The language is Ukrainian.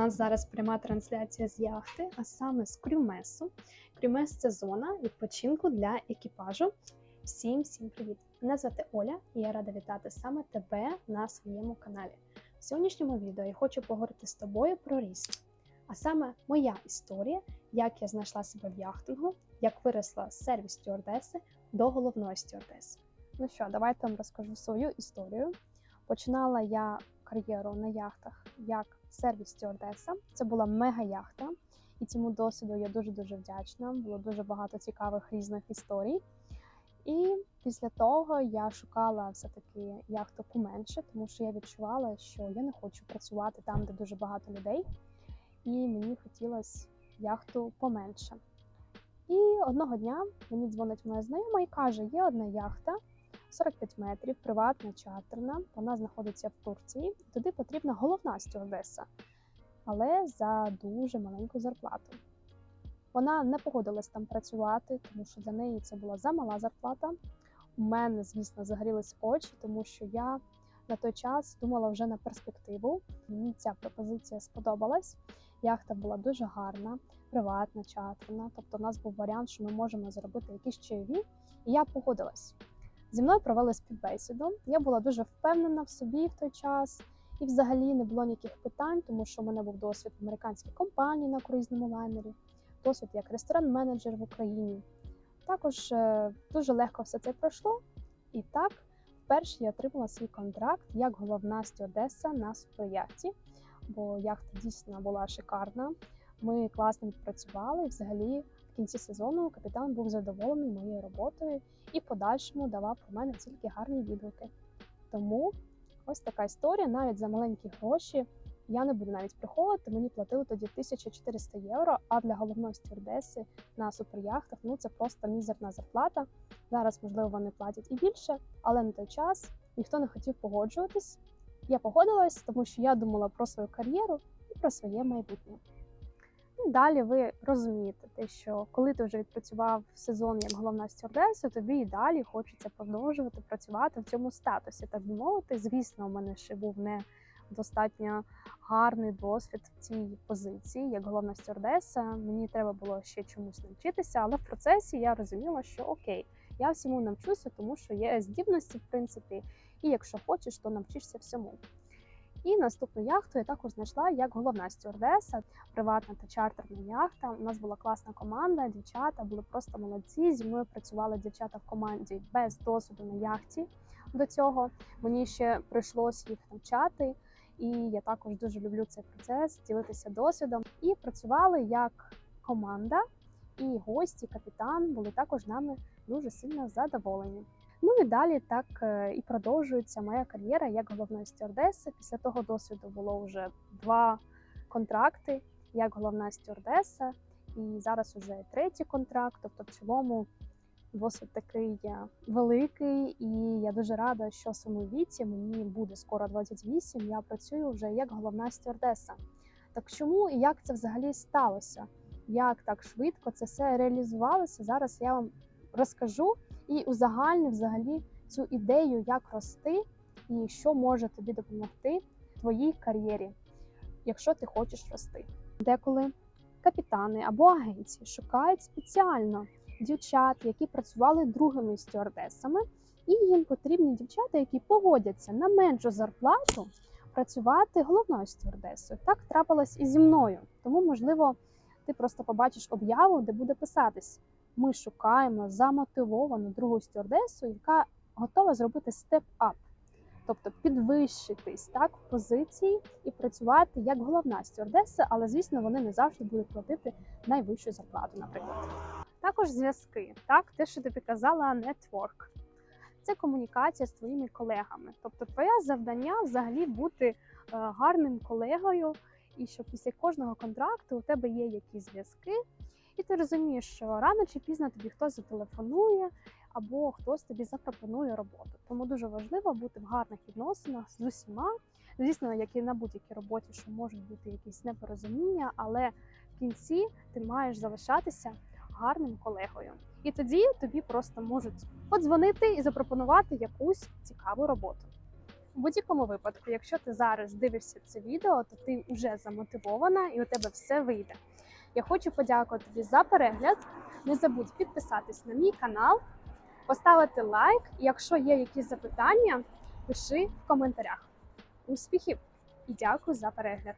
нас зараз пряма трансляція з яхти, а саме з Крюмесу. Крюмес це зона відпочинку для екіпажу. Всім всім привіт! Мене звати Оля і я рада вітати саме тебе на своєму каналі. В сьогоднішньому відео я хочу поговорити з тобою про різні. А саме моя історія, як я знайшла себе в яхтингу, як виросла з сервіс стюардеси до головної стюардеси. Ну що, давайте вам розкажу свою історію. Починала я кар'єру на яхтах як сервіс стюардеса. Це була мега-яхта, і цьому досвіду я дуже-дуже вдячна. Було дуже багато цікавих різних історій. І після того я шукала все-таки яхту поменше, тому що я відчувала, що я не хочу працювати там, де дуже багато людей, і мені хотілося яхту поменше. І одного дня мені дзвонить моя знайома і каже: є одна яхта 45 метрів, приватна, чартерна. Вона знаходиться в Турції. Туди потрібна головна стюардеса, але за дуже маленьку зарплату. Вона не погодилась там працювати, тому що для неї це була замала зарплата. У мене, звісно, загорілись очі, тому що я на той час думала вже на перспективу. Мені ця пропозиція сподобалась. Яхта була дуже гарна, приватна, чартерна. Тобто, у нас був варіант, що ми можемо заробити якісь чайові, і я погодилась. Зі мною провели співбесіду. Я була дуже впевнена в собі в той час, і взагалі не було ніяких питань, тому що у мене був досвід в американській компанії на круїзному лайнері, досвід як ресторан-менеджер в Україні. Також е, дуже легко все це пройшло. І так, вперше я отримала свій контракт як головна стюардеса на суперяхті, бо яхта дійсно була шикарна. Ми класно відпрацювали. І взагалі, в кінці сезону капітан був задоволений моєю роботою і в подальшому давав про мене тільки гарні відгуки. Тому ось така історія, навіть за маленькі гроші. Я не буду навіть приховувати, мені платили тоді 1400 євро, а для головної стюардеси на суперяхтах ну це просто мізерна зарплата. Зараз, можливо, вони платять і більше, але на той час ніхто не хотів погоджуватись. Я погодилась, тому що я думала про свою кар'єру і про своє майбутнє. І далі ви розумієте, те, що коли ти вже відпрацював сезон як головна стюардеса, тобі і далі хочеться продовжувати працювати в цьому статусі, так би мовити. Звісно, у мене ще був не достатньо гарний досвід в цій позиції, як головна стюардеса. Мені треба було ще чомусь навчитися, але в процесі я розуміла, що окей, я всьому навчуся, тому що є здібності, в принципі, і якщо хочеш, то навчишся всьому. І наступну яхту я також знайшла як головна стюардеса, приватна та чартерна яхта. У нас була класна команда, дівчата були просто молодці. Зі мною працювали дівчата в команді без досвіду на яхті. До цього мені ще прийшлось їх навчати, і я також дуже люблю цей процес, ділитися досвідом. І працювали як команда, і гості, капітан були також нами дуже сильно задоволені. Ну і далі так е, і продовжується моя кар'єра як головної стюардеси. Після того досвіду було вже два контракти як головна стюардеса, і зараз уже третій контракт. Тобто, в цілому досвід такий великий, і я дуже рада, що в своєму віці мені буде скоро 28, Я працюю вже як головна стюардеса. Так чому і як це взагалі сталося? Як так швидко це все реалізувалося? Зараз я вам розкажу і узагальню взагалі цю ідею, як рости, і що може тобі допомогти в твоїй кар'єрі, якщо ти хочеш рости. Деколи капітани або агенції шукають спеціально дівчат, які працювали другими стюардесами, і їм потрібні дівчата, які погодяться на меншу зарплату працювати головною стюардесою. Так трапилось і зі мною. Тому, можливо, ти просто побачиш об'яву, де буде писатись ми шукаємо замотивовану другу стюардесу, яка готова зробити степ-ап, тобто підвищитись так в позиції і працювати як головна стюардеса, але звісно, вони не завжди будуть платити найвищу зарплату, наприклад. Також зв'язки, так, те, що тобі казала, нетворк. Це комунікація з твоїми колегами. Тобто, твоє завдання взагалі бути е, гарним колегою, і що після кожного контракту у тебе є якісь зв'язки, і ти розумієш, що рано чи пізно тобі хтось зателефонує або хтось тобі запропонує роботу. Тому дуже важливо бути в гарних відносинах з усіма. Звісно, як і на будь-якій роботі, що можуть бути якісь непорозуміння, але в кінці ти маєш залишатися гарним колегою. І тоді тобі просто можуть подзвонити і запропонувати якусь цікаву роботу. В будь-якому випадку, якщо ти зараз дивишся це відео, то ти вже замотивована і у тебе все вийде. Я хочу подякувати тобі за перегляд. Не забудь підписатись на мій канал, поставити лайк. І якщо є якісь запитання, пиши в коментарях. Успіхів і дякую за перегляд!